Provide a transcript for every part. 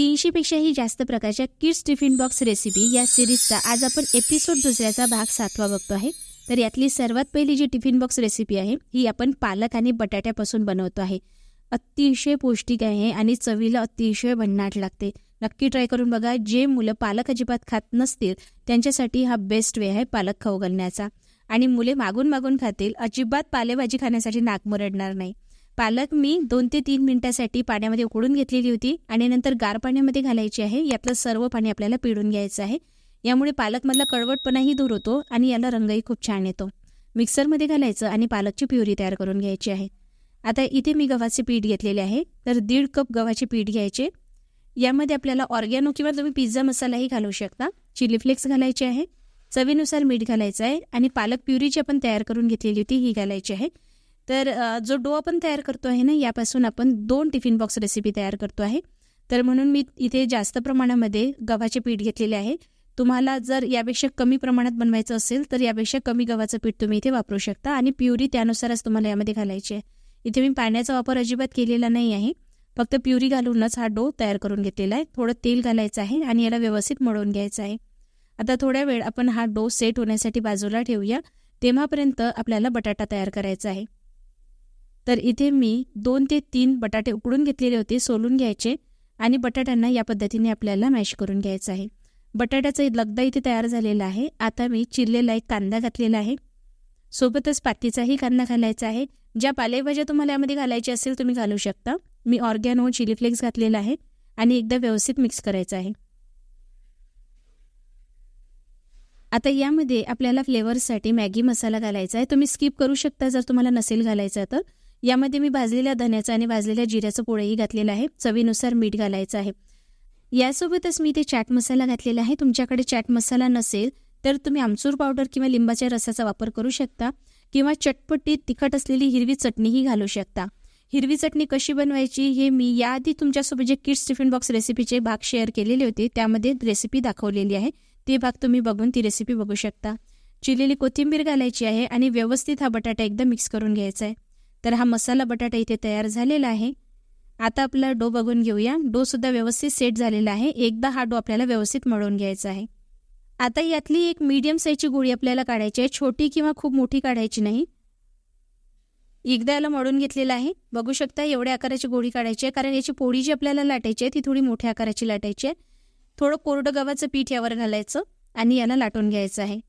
तीनशेपेक्षाही जास्त प्रकारच्या kids tiffin box recipe या सिरीजचा आज आपण एपिसोड दुसऱ्याचा भाग सातवा बघतो आहे. तर यातली सर्वात पहिली जी टिफिन बॉक्स रेसिपी आहे ही आपण पालक आणि बटाट्यापासून बनवतो आहे. अतिशय पौष्टिक आहे आणि चवीला अतिशय भन्नाट लागते. नक्की ट्राय करून बघा जे मुलं पालक अजिबात खात नसतील त्यांच्यासाठी हा बेस्ट वे आहे पालक खाऊ घालण्याचा. आणि मुले मागून मागून खातील अजिबात पालेभाजी खाण्यासाठी नाक मुरडणार नाही. पालक मी दोन ते तीन मिनिटासाठी पाण्यामध्ये उकळून घेतलेली होती आणि नंतर गार पाण्यामध्ये घालायची आहे. यातलं सर्व पाणी आपल्याला पिळून घ्यायचं आहे. यामुळे पालकमधला कळवटपणाही दूर होतो आणि याला रंगही खूप छान येतो. मिक्सरमध्ये घालायचं आणि पालकची प्युरी तयार करून घ्यायची आहे. आता इथे मी गव्हाचे पीठ घेतलेले आहे. तर दीड कप गव्हाचे पीठ घ्यायचे. यामध्ये आपल्याला ऑर्गॅनो किंवा तुम्ही पिझ्झा मसालाही घालू शकता. चिली फ्लेक्स घालायचे आहे. चवीनुसार मीठ घालायचं आहे आणि पालक प्युरी जी आपण तयार करून घेतलेली होती ही घालायची आहे. तर जो डो आपण तयार करतो आहे ना यापासून आपण दोन टिफिन बॉक्स रेसिपी तयार करतो आहे. तर म्हणून मी इथे जास्त प्रमाणामध्ये गव्हाचे पीठ घेतलेले आहे. तुम्हाला जर यापेक्षा कमी प्रमाणात बनवायचं असेल तर यापेक्षा कमी गव्हाचं पीठ तुम्ही इथे वापरू शकता आणि प्युरी त्यानुसारच तुम्हाला यामध्ये घालायची आहे. इथे मी पाण्याचा वापर अजिबात केलेला नाही आहे. फक्त प्युरी घालूनच हा डो तयार करून घेतलेला आहे. थोडं तेल घालायचं आहे आणि याला व्यवस्थित मळून घ्यायचं आहे. आता थोड्या वेळ आपण हा डो सेट होण्यासाठी बाजूला ठेवूया. तेव्हापर्यंत आपल्याला बटाटा तयार करायचा आहे. तर इथे मी दोन ते तीन बटाटे उकडून घेतलेले होते सोलून घ्यायचे आणि बटाट्यांना या पद्धतीने आपल्याला मॅश करून घ्यायचं आहे. बटाट्याचा लगदा इथे तयार झालेला आहे. आता मी चिरलेला एक कांदा घातलेला आहे. सोबतच पातीचाही कांदा घालायचा आहे. ज्या पालेभाज्या तुम्हाला यामध्ये घालायची असेल तुम्ही घालू शकता. मी ऑर्गॅनो चिली फ्लेक्स घातलेला आहे आणि एकदा व्यवस्थित मिक्स करायचं आहे. आता यामध्ये आपल्याला फ्लेवर्ससाठी मॅगी मसाला घालायचा आहे. तुम्ही स्किप करू शकता जर तुम्हाला नसेल घालायचा तर. यामध्ये मी भाजलेल्या धन्याचा आणि भाजलेल्या जिऱ्याचं पोळेही घातलेलं आहे. चवीनुसार मीठ घालायचं आहे. यासोबतच मी ते चाट मसाला घातलेला आहे. तुमच्याकडे चाट मसाला नसेल तर तुम्ही आमचूर पावडर किंवा लिंबाच्या रसाचा वापर करू शकता किंवा चटपटीत तिखट असलेली हिरवी चटणीही घालू शकता. हिरवी चटणी कशी बनवायची हे मी याआधी तुमच्यासोबत जे किड्स टिफिन बॉक्स रेसिपीचे भाग शेअर केलेले होते त्यामध्ये रेसिपी दाखवलेली आहे. ते भाग तुम्ही बघून ती रेसिपी बघू शकता. चिरलेली कोथिंबीर घालायची आहे आणि व्यवस्थित हा बटाटा एकदा मिक्स करून घ्यायचा आहे. तर हा मसाला बटाटा इथे तयार झालेला आहे. आता आपला डो बघून घेऊया. डो सुद्धा व्यवस्थित सेट झालेला आहे. एकदा हा डो आपल्याला व्यवस्थित मळून घ्यायचा आहे. आता यातली एक मीडियम साईजची गोळी आपल्याला काढायची आहे. छोटी किंवा खूप मोठी काढायची नाही. एकदा याला मळून घेतलेला आहे. बघू शकता एवढ्या आकाराची गोळी काढायची आहे. कारण याची पोळी जी आपल्याला लाटायची आहे ती थोडी मोठ्या आकाराची लाटायची आहे. थोडं कोरडं गव्हाचं पीठ यावर घालायचं आणि याला लाटून घ्यायचं आहे.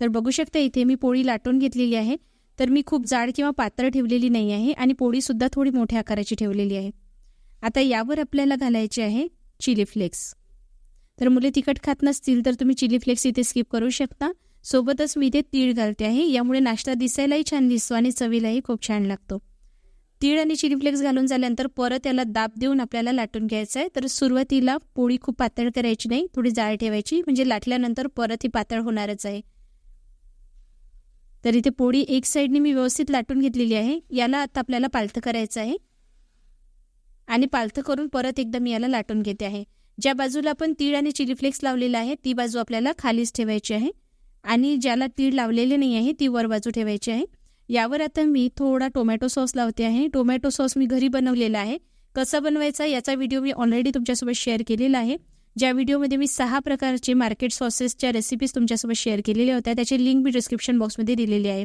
तर बघू शकता इथे मी पोळी लाटून घेतलेली आहे. तर मी खूप जाड किंवा पातळ ठेवलेली नाही आहे आणि पोळीसुद्धा थोडी मोठ्या आकाराची ठेवलेली आहे. आता यावर आपल्याला घालायचे आहे चिली फ्लेक्स. तर मुले तिखट खात नसतील तर तुम्ही चिली फ्लेक्स इथे स्किप करू शकता. सोबतच मी इथे तीळ घालते आहे. यामुळे नाश्ता दिसायलाही छान दिसतो आणि चवीलाही खूप छान लागतो. तीळ आणि चिली फ्लेक्स घालून झाल्यानंतर परत याला दाब देऊन आपल्याला लाटून घ्यायचं आहे. तर सुरुवातीला पोळी खूप पातळ करायची नाही थोडी जाळ ठेवायची. म्हणजे लाटल्यानंतर परत ही पातळ होणारच आहे. तर इथे पोळी एक साईडने मी व्यवस्थित लाटून घेतलेली आहे. याला आता आपल्याला पालथं करायचं आहे. आणि पालथं करून परत एकदा मी याला लाटून घेते आहे. ज्या बाजूला आपण तीळ आणि चिली फ्लेक्स लावलेला आहे ती बाजू आपल्याला खालीच ठेवायची आहे. आणि ज्याला तीळ लावलेले नाही आहे ती वर बाजू ठेवायची आहे. यावर आता मी थोडा टोमॅटो सॉस लावते आहे. टोमॅटो सॉस मी घरी बनवलेला आहे. कसा बनवायचा याचा व्हिडिओ मी ऑलरेडी तुमच्यासोबत शेअर केलेला आहे. ज्या व्हिडिओमध्ये मी सहा प्रकारचे मार्केट सॉसेसच्या रेसिपीज तुमच्यासोबत शेअर केलेल्या होत्या त्याची लिंक मी डिस्क्रिप्शन बॉक्समध्ये दिलेली आहे.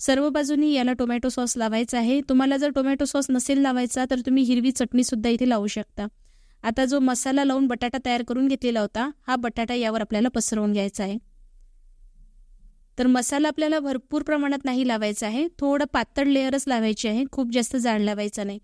सर्व बाजूनी याला टोमॅटो सॉस लावायचा आहे. तुम्हाला जर टोमॅटो सॉस नसेल लावायचा तर तुम्ही हिरवी चटणीसुद्धा इथे लावू शकता. आता जो मसाला लावून बटाटा तयार करून घेतलेला होता हा बटाटा यावर आपल्याला पसरवून घ्यायचा आहे. तर मसाला आपल्याला भरपूर प्रमाणात नाही लावायचा आहे. थोडं पातळ लेअरच लावायची आहे. खूप जास्त जाड लावायचा नाही.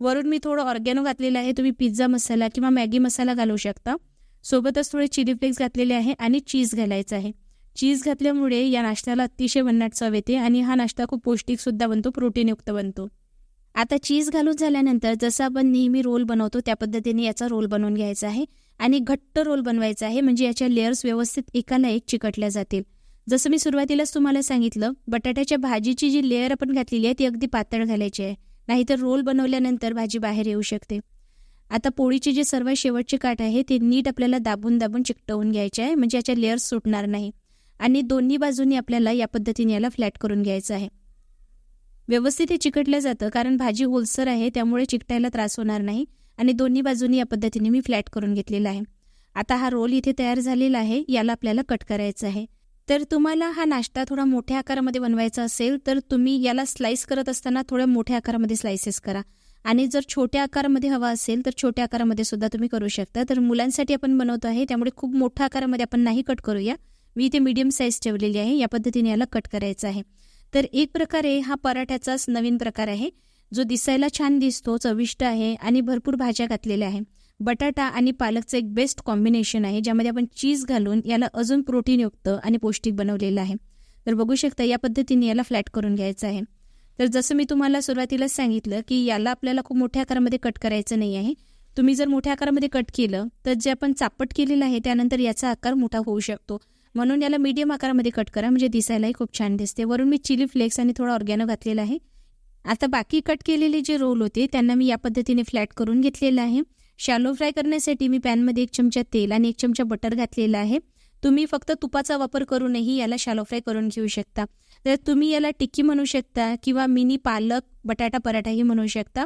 वरून मी थोडं ऑर्गॅनो घातलेलं आहे. तुम्ही पिझ्झा मसाला किंवा मॅगी मसाला घालू शकता. सोबतच थोडे चिली फ्लेक्स घातलेले आहे आणि चीज घालायचं आहे. चीज घातल्यामुळे या नाश्त्याला अतिशय भन्नाट चव येते आणि हा नाश्ता खूप पौष्टिकसुद्धा बनतो प्रोटीनयुक्त बनतो. आता चीज घालून झाल्यानंतर जसं आपण नेहमी रोल बनवतो त्या पद्धतीने याचा रोल बनवून घ्यायचा आहे आणि घट्ट रोल बनवायचा आहे. म्हणजे याच्या लेअर्स व्यवस्थित एकाला एक चिकटल्या जातील. जसं मी सुरुवातीलाच तुम्हाला सांगितलं बटाट्याच्या भाजीची जी लेअर आपण घातलेली आहे ती अगदी पातळ घालायची आहे. नाहीतर रोल बनवल्यानंतर भाजी बाहेर येऊ शकते. आता पोळीची जे सर्व शेवटचे काठ आहे ते नीट आपल्याला दाबून दाबून चिकटवून घ्यायचे आहे म्हणजे याच्या लेअर्स सुटणार नाही. आणि दोन्ही बाजूनी आपल्याला या पद्धतीने याला फ्लॅट करून घ्यायचं आहे. व्यवस्थित हे चिकटलं जातं कारण भाजी होलसर आहे त्यामुळे चिकटायला त्रास होणार नाही. आणि दोन्ही बाजूनी या पद्धतीने मी फ्लॅट करून घेतलेला आहे. आता हा रोल इथे तयार झालेला आहे याला आपल्याला कट करायचं आहे. तर तुम्हाला हा नाश्ता थोडा मोठ्या आकारामध्ये बनवायचा असेल तर तुम्ही याला स्लाइस करत असताना थोड्या मोठ्या आकारामध्ये स्लाइसेस करा. आणि जर छोट्या आकारामध्ये हवा असेल तर छोट्या आकारामध्ये सुद्धा तुम्ही करू शकता. तर मुलांसाठी आपण बनवतो आहे त्यामुळे खूप मोठ्या आकारामध्ये आपण नाही कट करूया. मी इथे मीडियम साईज ठेवलेली आहे या पद्धतीने याला कट करायचं आहे. तर एक प्रकारे हा पराठ्याचाच नवीन प्रकार आहे जो दिसायला छान दिसतो चविष्ट आहे आणि भरपूर भाज्या घातलेल्या आहे. बटाटा आणि पालकचं एक बेस्ट कॉम्बिनेशन आहे ज्यामध्ये आपण चीज घालून याला अजून प्रोटीनयुक्त आणि पौष्टिक बनवलेलं आहे. तर बघू शकता या पद्धतीने याला फ्लॅट करून घ्यायचं आहे. तर जसं मी तुम्हाला सुरुवातीलाच सांगितलं की याला आपल्याला खूप मोठ्या आकारामध्ये कट करायचं नाही आहे. तुम्ही जर मोठ्या आकारामध्ये कट केलं तर जे आपण चापट केलेलं आहे त्यानंतर याचा आकार मोठा होऊ शकतो. म्हणून याला मीडियम आकारामध्ये कट करा म्हणजे दिसायलाही खूप छान दिसते. वरून मी चिली फ्लेक्स आणि थोडा ऑर्गॅनो घातलेला आहे. आता बाकी कट केलेले जे रोल होते त्यांना मी या पद्धतीने फ्लॅट करून घेतलेलं आहे. शॅलो फ्राय करण्यासाठी मी पॅनमध्ये एक चमचा तेल आणि एक चमचा बटर घातलेला आहे. तुम्ही फक्त तुपाचा वापर करूनही याला शॅलो फ्राय करून घेऊ शकता. तर तुम्ही याला टिक्की म्हणू शकता किंवा मिनी पालक बटाटा पराठाही म्हणू शकता.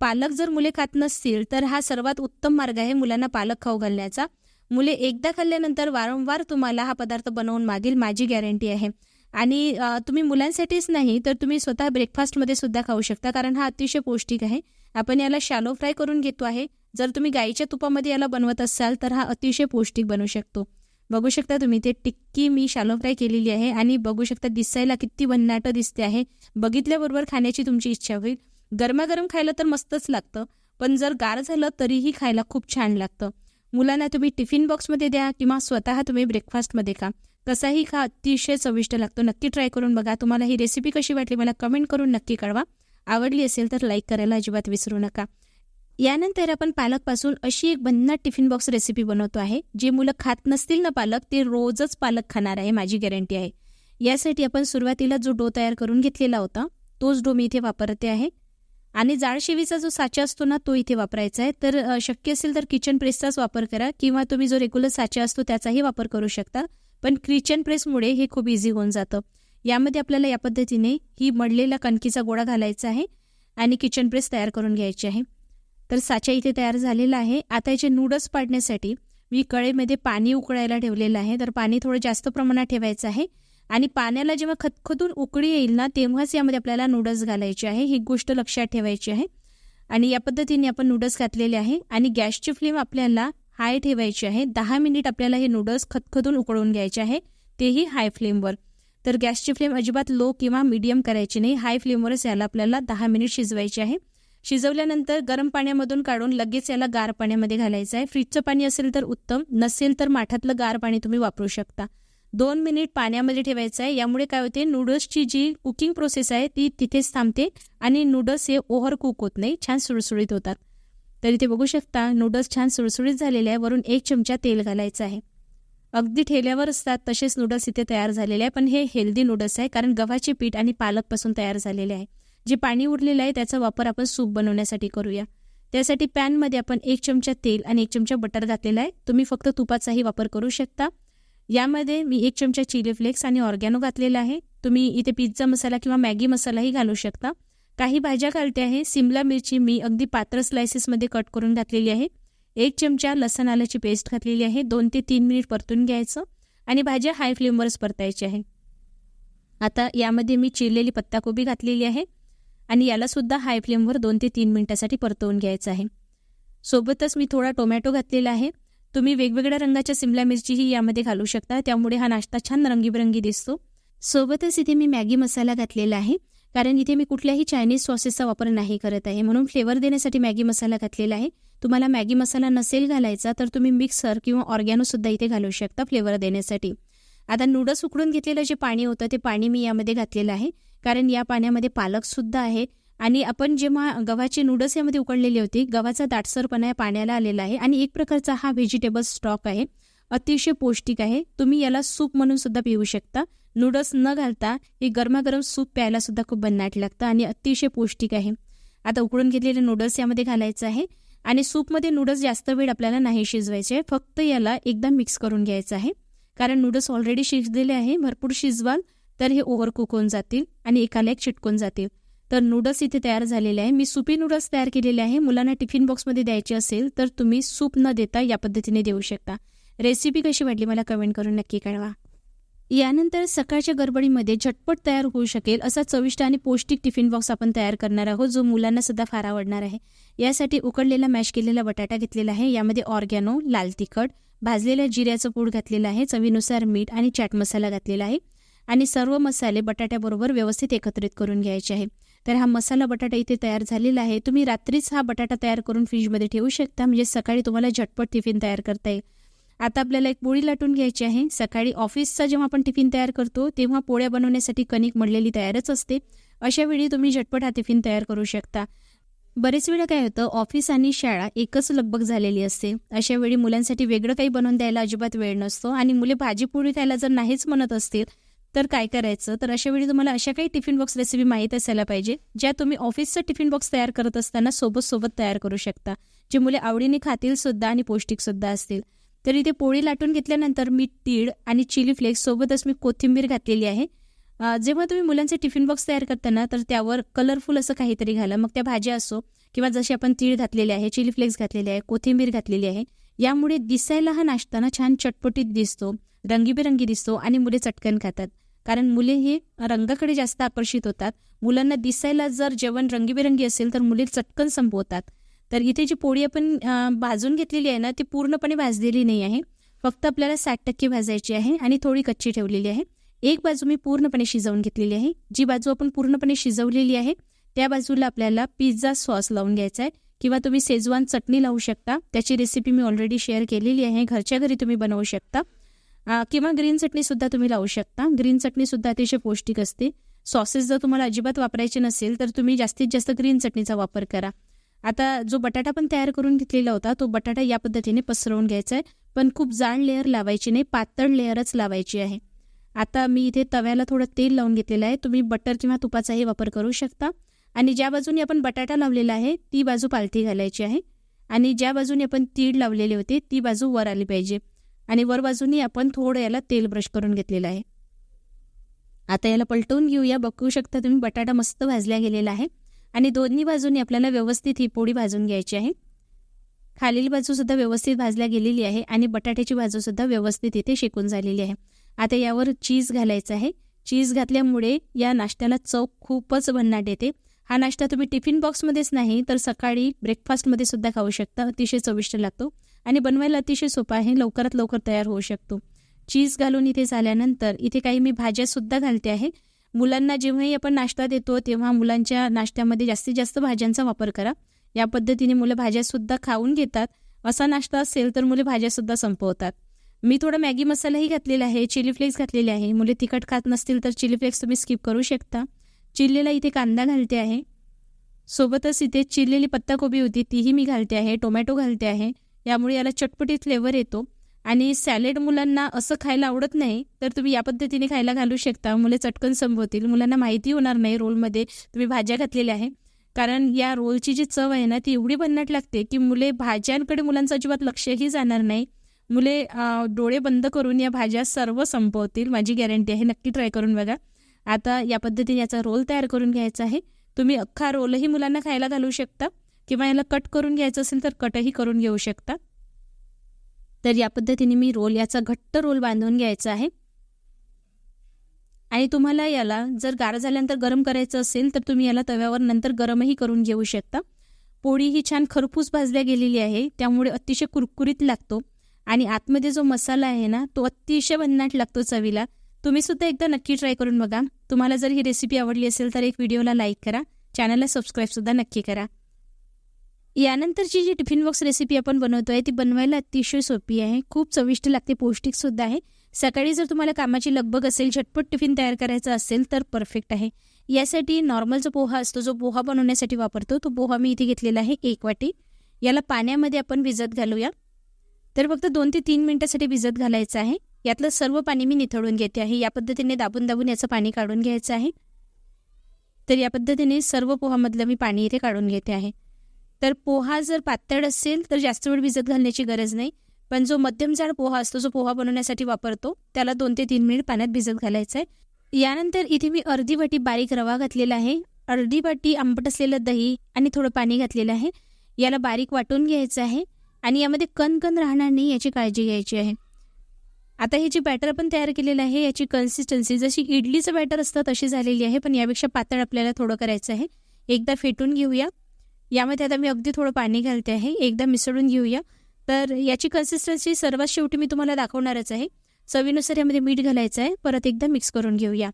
पालक जर मुले खात नसतील तर हा सर्वात उत्तम मार्ग आहे मुलांना पालक खाऊ घालण्याचा. मुले एकदा खाल्ल्यानंतर वारंवार तुम्हाला हा पदार्थ बनवून मागील माझी गॅरंटी आहे. आणि तुम्ही मुलांसाठीच नाही तर तुम्ही स्वतः ब्रेकफास्टमध्ये सुद्धा खाऊ शकता कारण हा अतिशय पौष्टिक आहे. आपण याला शॅलो फ्राय करून घेतो आहे. जर तुम्ही गाईच्या तुपामध्ये याला बनवत असाल तर हा अतिशय पौष्टिक बनू शकतो. बघू शकता तुम्ही ते टिक्की मी शालो फ्राय केलेली आहे आणि बघू शकता दिसायला किती वन्नाट दिसते आहे. बघितल्याबरोबर खाण्याची तुमची इच्छा होईल. गरमागरम खायला तर मस्तच लागतं पण जर गार झालं तरीही खायला खूप छान लागतं. मुलांना तुम्ही टिफिन बॉक्समध्ये द्या किंवा स्वतः तुम्ही ब्रेकफास्टमध्ये खा. कसाही खा अतिशय चविष्ट लागतो. नक्की ट्राय करून बघा. तुम्हाला ही रेसिपी कशी वाटली मला कमेंट करून नक्की कळवा. आवडली असेल तर लाईक करायला अजिबात विसरू नका. यानंतर आपण पालकपासून अशी एक भन्नाट टिफिन बॉक्स रेसिपी बनवतो आहे. जे मुलं खात नसतील ना पालक ते रोजच पालक खाणार आहे माझी गॅरंटी आहे. यासाठी आपण सुरुवातीला जो डो तयार करून घेतलेला होता तोच डो मी इथे वापरते आहे. आणि जाळशिवीचा जो साचा असतो ना तो इथे वापरायचा आहे. तर शक्य असेल तर किचन प्रेसचाच वापर करा किंवा तुम्ही जो रेग्युलर साचा असतो त्याचाही वापर करू शकता. पण किचन प्रेसमुळे हे खूप इझी होऊन जातं. यामध्ये आपल्याला या पद्धतीने ही मडलेला कणकीचा गोळा घालायचा आहे आणि किचन प्रेस तयार करून घ्यायची आहे. तर साचा इथे तयार झालेला आहे. आता याचे नूडल्स पाडण्यासाठी मी कळेमध्ये पाणी उकळायला ठेवलेलं आहे. तर पाणी थोडं जास्त प्रमाणात ठेवायचं आहे. आणि पाण्याला जेव्हा खतखतून उकळी येईल ना तेव्हाच यामध्ये आपल्याला नूडल्स घालायचे आहे. ही गोष्ट लक्षात ठेवायची आहे. आणि या पद्धतीने आपण नूडल्स घातलेले आहे. आणि गॅसची फ्लेम आपल्याला हाय ठेवायची आहे. दहा मिनिट आपल्याला हे नूडल्स खतखतून उकळून घ्यायचे आहे. तेही हाय फ्लेमवर. तर गॅसची फ्लेम अजिबात लो किंवा मीडियम करायची नाही. हाय फ्लेमवरच याला आपल्याला दहा मिनिट शिजवायचे आहे. शिजवल्यानंतर गरम पाण्यामधून काढून लगेच याला गार पाण्यामध्ये घालायचं आहे. फ्रीजचं पाणी असेल तर उत्तम नसेल तर माठातलं गार पाणी तुम्ही वापरू शकता. दोन मिनिट पाण्यामध्ये ठेवायचं आहे. यामुळे काय होते नूडल्सची जी कुकिंग प्रोसेस आहे ती तिथेच थांबते आणि नूडल्स हे ओव्हर कुक होत नाही छान सुळसुळीत होतात. तर इथे बघू शकता नूडल्स छान सुळसुळीत झालेले आहे. वरून एक चमचा तेल घालायचं आहे. अगदी ठेल्यावर असतात तसेच नूडल्स इथे तयार झालेले आहे. पण हे हेल्दी नूडल्स आहे कारण गव्हाचे पीठ आणि पालकपासून तयार झालेले आहे. जे पाणी उरलेलं आहे त्याचा वापर आपण सूप बनवण्यासाठी करूया. त्यासाठी पॅनमध्ये आपण एक चमचा तेल आणि एक चमचा बटर घातलेला आहे. तुम्ही फक्त तुपाचाही वापर करू शकता. यामध्ये मी एक चमचा चिली फ्लेक्स आणि ऑर्गॅनो घातलेला आहे. तुम्ही इथे पिझ्झा मसाला किंवा मॅगी मसालाही घालू शकता. काही भाज्या घालते आहे. सिमला मिरची मी अगदी पात्र स्लायसेसमध्ये कट करून घातलेली आहे. एक चमचा लसण आल्याची पेस्ट घातलेली आहे. दोन ते तीन मिनिट परतून घ्यायचं आणि भाज्या हाय फ्लेमवरच परतायची आहे. आता यामध्ये मी चिरलेली पत्ताकोबी घातलेली आहे. आणि याला सुद्धा हाय फ्लेमवर दोन ते तीन मिनिटासाठी परतवून घ्यायचं आहे. सोबतच मी थोडा टोमॅटो घातलेला आहे. तुम्ही वेगवेगळ्या रंगाच्या सिमला मिरचीही यामध्ये घालू शकता. त्यामुळे हा नाश्ता छान रंगीबेरंगी दिसतो. सोबतच इथे मी मॅगी मसाला घातलेला आहे. कारण इथे मी कुठल्याही चायनीज सॉसेसचा वापर नाही करत आहे. म्हणून फ्लेवर देण्यासाठी मॅगी मसाला घातलेला आहे. तुम्हाला मॅगी मसाला नसेल घालायचा तर तुम्ही मिक्सर किंवा ऑर्गॅनो सुद्धा इथे घालू शकता फ्लेवर देण्यासाठी. आता नूडल्स उकडून घेतलेलं जे पाणी होतं ते पाणी मी यामध्ये घातलेलं आहे. कारण या पाण्यामध्ये पालकसुद्धा आहे. आणि आपण जेव्हा गव्हाचे नूडल्स यामध्ये उकडलेले होती गव्हाचा दाटसरपणा या पाण्याला आलेला आहे. आणि एक प्रकारचा हा व्हेजिटेबल स्टॉक आहे. अतिशय पौष्टिक आहे. तुम्ही याला सूप म्हणून सुद्धा पिऊ शकता. नूडल्स न घालता हे गरमागरम सूप प्यायला सुद्धा खूप भन्नाट लागतं आणि अतिशय पौष्टिक आहे. आता उकडून घेतलेले नूडल्स यामध्ये घालायचं आहे. आणि सूपमध्ये नूडल्स जास्त वेळ आपल्याला नाही शिजवायचे. फक्त याला एकदा मिक्स करून घ्यायचं आहे. कारण नूडल्स ऑलरेडी शिजलेले आहे. भरपूर शिजवाल तर हे ओव्हरकुक होऊन जातील आणि एकाला एक चिटकून जातील. तर नूडल्स इथे तयार झालेले आहे. मी सुपी नूडल्स तयार केलेले आहे. मुलांना टिफिन बॉक्समध्ये द्यायचे असेल तर तुम्ही सूप न देता या पद्धतीने देऊ शकता. रेसिपी कशी वाटली मला कमेंट करून नक्की कळवा. यानंतर सकाळच्या गडबडीमध्ये झटपट तयार होऊ शकेल असा चविष्ट आणि पौष्टिक टिफिन बॉक्स आपण तयार करणार आहोत जो मुलांना सुद्धा फार आवडणार आहे. यासाठी उकडलेला मॅश केलेला बटाटा घेतलेला आहे. यामध्ये ऑर्गॅनो लाल तिखट भाजलेल्या जिऱ्याचं पूड घातलेलं आहे चवीनुसार मीठ आणि चाट मसाला घातलेला आहे. आणि सर्व मसाले बटाट्याबरोबर व्यवस्थित एकत्रित करून घ्यायचे आहे. तर हा मसाला बटाटा इथे तयार झालेला आहे. तुम्ही रात्रीच हा बटाटा तयार करून फ्रीजमध्ये ठेवू शकता. म्हणजे सकाळी तुम्हाला झटपट टिफिन तयार करता येईल. आता आपल्याला एक पोळी लाटून घ्यायची आहे. सकाळी ऑफिसचा जेव्हा आपण टिफिन तयार करतो तेव्हा पोळ्या बनवण्यासाठी कणिक मळलेली तयारच असते. अशा वेळी तुम्ही झटपट हा टिफिन तयार करू शकता. बरेच वेळा काय होतं ऑफिस आणि शाळा एकच लगबग झालेली असते. अशा वेळी मुलांसाठी वेगळं काही बनवून द्यायला अजिबात वेळ नसतो आणि मुले भाजी पोळी खायला जर नाहीच म्हणत असतील तर काय करायचं? तर अशा वेळी तुम्हाला अशा काही टिफिन बॉक्स रेसिपी माहीत असायला पाहिजे ज्या तुम्ही ऑफिसचा टिफिन बॉक्स तयार करत असताना सोबत सोबत तयार करू शकता. जे मुले आवडीने खातील सुद्धा आणि पौष्टिक सुद्धा असतील. तर इथे पोळी लाटून घेतल्यानंतर मी तीळ आणि चिली फ्लेक्स सोबतच मी कोथिंबीर घातलेली आहे. जेव्हा तुम्ही मुलांचे टिफिन बॉक्स तयार करताना तर त्यावर कलरफुल असं काहीतरी घाला. मग त्या भाज्या असो किंवा जशी आपण तीळ घातलेले आहे चिली फ्लेक्स घातलेले आहे कोथिंबीर घातलेली आहे यामुळे दिसायला हा नाश्ता ना छान चटपटीत दिसतो रंगीबेरंगी दिसतो आणि मुले चटकन खातात. कारण मुले ही रंगाकडे जास्त आकर्षित होतात. मुलांना दिसायला जर जेवण रंगीबेरंगी असेल तर मुले चटकन संपवतात. तर इथे जी पोळी आपण भाजून घेतलेली आहे ना ती पूर्णपणे भाजलेली नाही आहे. फक्त आपल्याला साठ टक्के भाजायची आहे आणि थोडी कच्ची ठेवलेली आहे. एक बाजू मी पूर्णपणे शिजवून घेतलेली आहे. जी बाजू आपण पूर्णपणे शिजवलेली आहे त्या बाजूला आपल्याला पिझ्झा सॉस लावून घ्यायचा आहे किंवा तुम्ही सेजवान चटणी लावू शकता. त्याची रेसिपी मी ऑलरेडी शेअर केलेली आहे. घरच्या घरी तुम्ही बनवू शकता. किंवा ग्रीन चटणीसुद्धा तुम्ही लावू शकता. ग्रीन चटणीसुद्धा अतिशय पौष्टिक असते. सॉसेस जर तुम्हाला अजिबात वापरायचे नसेल तर तुम्ही जास्तीत जास्त ग्रीन चटणीचा वापर करा. आता जो बटाटा पण तयार करून घेतलेला होता तो बटाटा या पद्धतीने पसरवून घ्यायचा आहे. पण खूप जाड लेअर लावायची नाही पातळ लेअरच लावायची आहे. आता मी इथे तव्याला थोडं तेल लावून घेतलेलं आहे. तुम्ही बटर किंवा तुपाचाही वापर करू शकता. आणि ज्या बाजूने आपण बटाटा लावलेला आहे ती बाजू पालथी घालायची आहे. आणि ज्या बाजूने आपण तीळ लावलेले होते ती बाजू वर आली पाहिजे. आणि वर बाजूनी आपण थोडं याला तेल ब्रश करून घेतलेलं आहे. आता याला पलटवून घेऊया. बघू शकता तुम्ही बटाटा मस्त भाजल्या गेलेला आहे. आणि दोन्ही बाजूनी आपल्याला व्यवस्थित ही पोळी भाजून घ्यायची आहे. खालील बाजूसुद्धा व्यवस्थित भाजल्या गेलेली आहे आणि बटाट्याची बाजूसुद्धा व्यवस्थित इथे शेकून झालेली आहे. आता यावर चीज घालायचं आहे. चीज घातल्यामुळे या नाश्त्याला चव खूपच भन्नाट येते. हा नाश्ता तुम्ही टिफिन बॉक्समध्येच नाही तर सकाळी ब्रेकफास्टमध्ये सुद्धा खाऊ शकता. अतिशय चविष्ट लागतो. आणि बनवायला अतिशय सोपं आहे. लवकरात लवकर तयार होऊ शकतो. चीज घालून इथे झाल्यानंतर इथे काही मी भाज्यासुद्धा घालते आहे. मुलांना जेव्हाही आपण नाश्ता देतो तेव्हा मुलांच्या नाश्त्यामध्ये जास्तीत जास्त भाज्यांचा वापर करा. या पद्धतीने मुलं भाज्यासुद्धा खाऊन घेतात. असा नाश्ता असेल तर मुले भाज्यासुद्धा संपवतात. मी थोडा मॅगी मसालाही घातलेला आहे चिली फ्लेक्स घातलेले आहे. मुले तिखट खात नसतील तर चिली फ्लेक्स तुम्ही स्किप करू शकता. चिरलेला इथे कांदा घालते आहे. सोबतच इथे चिरलेली पत्ताकोबी होती तीही मी घालते आहे. टोमॅटो घालते आहे. यामुळे याला चटपटी फ्लेवर येतो. आणि सॅलेड मुलांना असं खायला आवडत नाही तर तुम्ही या पद्धतीने खायला घालू शकता. मुले चटकन संभवतील मुलांना माहिती होणार नाही रोलमध्ये तुम्ही भाज्या घातलेल्या आहे. कारण या रोलची जी चव आहे ना ती एवढी भन्नाट लागते की मुले भाज्यांकडे मुलांचं अजिबात लक्षही जाणार नाही. मुले डोळे बंद करून या भाज्या सर्व संपवतील माझी गॅरंटी आहे. नक्की ट्राय करून बघा. आता या पद्धतीने याचा रोल तयार करून घ्यायचा आहे. तुम्ही अख्खा रोलही मुलांना खायला घालू शकता. किंवा याला कट करून घ्यायचं असेल तर कटही करून घेऊ शकता. तर या पद्धतीने मी रोल याचा घट्ट रोल बांधून घ्यायचा आहे. आणि तुम्हाला याला जर गार झाल्यानंतर गरम करायचं असेल तर तुम्ही याला तव्यावर नंतर गरमही करून घेऊ शकता. पोळी ही छान खरपूस भाजल्या गेलेली आहे त्यामुळे अतिशय कुरकुरीत लागतो. आणि आतमध्ये जो मसाला आहे ना तो अतिशय भन्नाट लागतो चवीला. तुम्ही सुद्धा एकदा नक्की ट्राय करून बघा. तुम्हाला जर ही रेसिपी आवडली असेल तर एक व्हिडिओला लाईक करा. चॅनलला सबस्क्राईबसुद्धा नक्की करा. यानंतरची जी टिफिन बॉक्स रेसिपी आपण बनवतोय ती बनवायला अतिशय सोपी आहे. खूप चविष्ट लागते पौष्टिक सुद्धा आहे. सकाळी जर तुम्हाला कामाची लगबग असेल झटपट टिफिन तयार करायचा असेल तर परफेक्ट आहे. यासाठी नॉर्मल जो पोहा असतो जो पोहा बनवण्यासाठी वापरतो तो पोहा मी इथे घेतलेला आहे एक वाटी. याला पाण्यामध्ये आपण भिजत घालूया. तर फक्त दोन ते तीन मिनिटासाठी भिजत घालायचं आहे. यातलं सर्व पाणी मी निथळून घेते आहे. या पद्धतीने दाबून दाबून याचं पाणी काढून घ्यायचं आहे. तर या पद्धतीने सर्व पोहामधलं मी पाणी इथे काढून घेते आहे. तर पोहा जर पातळ असेल तर जास्त वेळ भिजत घालण्याची गरज नाही. पण जो मध्यम जाड पोहा असतो जो पोहा बनवण्यासाठी वापरतो त्याला दोन ते तीन मिनिट पाण्यात भिजत घालायचा आहे. यानंतर इथे मी अर्धी वाटी बारीक रवा घातलेला आहे. अर्धी वाटी आंबट असलेलं दही आणि थोडं पाणी घातलेलं आहे. याला बारीक वाटून घ्यायचं आहे आणि यामध्ये कण कण राहणार नाही याची काळजी घ्यायची आहे. आता हे जे बॅटर आपण तयार केलेलं आहे याची कन्सिस्टन्सी जशी इडलीचं बॅटर असतं तशी झालेली आहे पण यापेक्षा पातळ आपल्याला थोडं करायचं आहे. एकदा फेटून घेऊया. यामध्ये आता मी अगदी थोडं पाणी घालते आहे. एकदा मिसळून घेऊया. तर याची कन्सिस्टन्सी सर्वात शेवटी मी तुम्हाला दाखवणारच आहे. चवीनुसार यामध्ये मीठ घालायचं आहे. परत एकदा मिक्स करून घेऊया.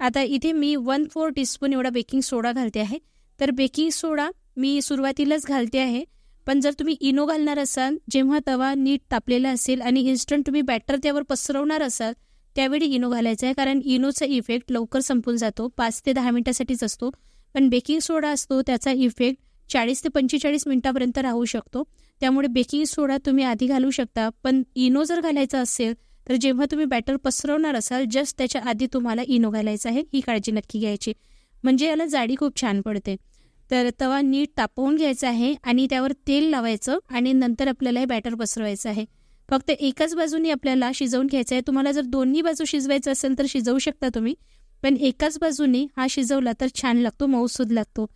आता इथे मी वन फोर टीस्पून एवढा बेकिंग सोडा घालते आहे. तर बेकिंग सोडा मी सुरुवातीलाच घालते आहे. पण जर तुम्ही इनो घालणार असाल जेव्हा तवा नीट तापलेला असेल आणि इन्स्टंट तुम्ही बॅटर त्यावर पसरवणार असाल त्यावेळी इनो घालायचा आहे. कारण इनोचा इफेक्ट लवकर संपून जातो. पाच ते दहा मिनिटासाठीच असतो. पण बेकिंग सोडा असतो त्याचा इफेक्ट चाळीस ते पंचेचाळीस मिनिटापर्यंत राहू शकतो. त्यामुळे बेकिंग सोडा तुम्ही आधी घालू शकता. पण इनो जर घालायचा असेल तर जेव्हा तुम्ही बॅटर पसरवणार असाल जस्ट त्याच्या आधी तुम्हाला इनो घालायचं आहे. ही काळजी नक्की घ्यायची. म्हणजे याला जाडी खूप छान पडते. तर तवा नीट तापवून घ्यायचा आहे आणि त्यावर तेल लावायचं आणि नंतर आपल्याला हे बॅटर पसरवायचं आहे. फक्त एकाच बाजूनी आपल्याला शिजवून घ्यायचं आहे. तुम्हाला जर दोन्ही बाजू शिजवायचं असेल तर शिजवू शकता तुम्ही. पण एकाच बाजूने हा शिजवला तर छान लागतो मऊसूद लागतो.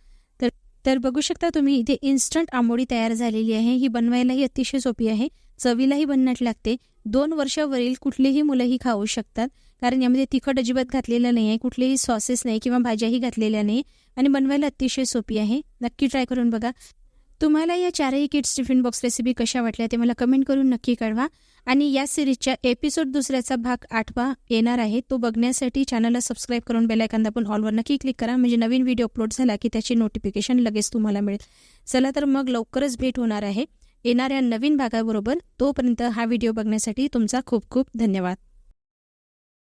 तर बघू शकता तुम्ही इथे इन्स्टंट आंबोडी तयार झालेली आहे. ही बनवायलाही अतिशय सोपी आहे. चवीलाही बनण्यात लागते. दोन वर्षावरील कुठलीही मुलंही खाऊ शकतात. कारण यामध्ये तिखट अजिबात घातलेलं नाही आहे. कुठलेही सॉसेस नाही किंवा भाज्याही घातलेल्या नाही. आणि बनवायला अतिशय सोपी आहे. नक्की ट्राय करून बघा. तुम्हाला या चारही किट्स टिफिन बॉक्स रेसिपी कशा वाटल्या ते मला कमेंट करून नक्की कळवा. आणि या सिरीजच्या एपिसोड दुसऱ्याचा भाग आठवा येणार आहे. तो बघण्यासाठी चॅनलला सबस्क्राईब करून बेलायकांदा पण ऑलवर नक्की क्लिक करा. म्हणजे नवीन व्हिडिओ अपलोड झाला की त्याची नोटिफिकेशन लगेच तुम्हाला मिळेल. चला तर मग लवकरच भेट होणार आहे. येणाऱ्या नवीन भागाबरोबर तोपर्यंत हा व्हिडिओ बघण्यासाठी तुमचा खूप खूप धन्यवाद.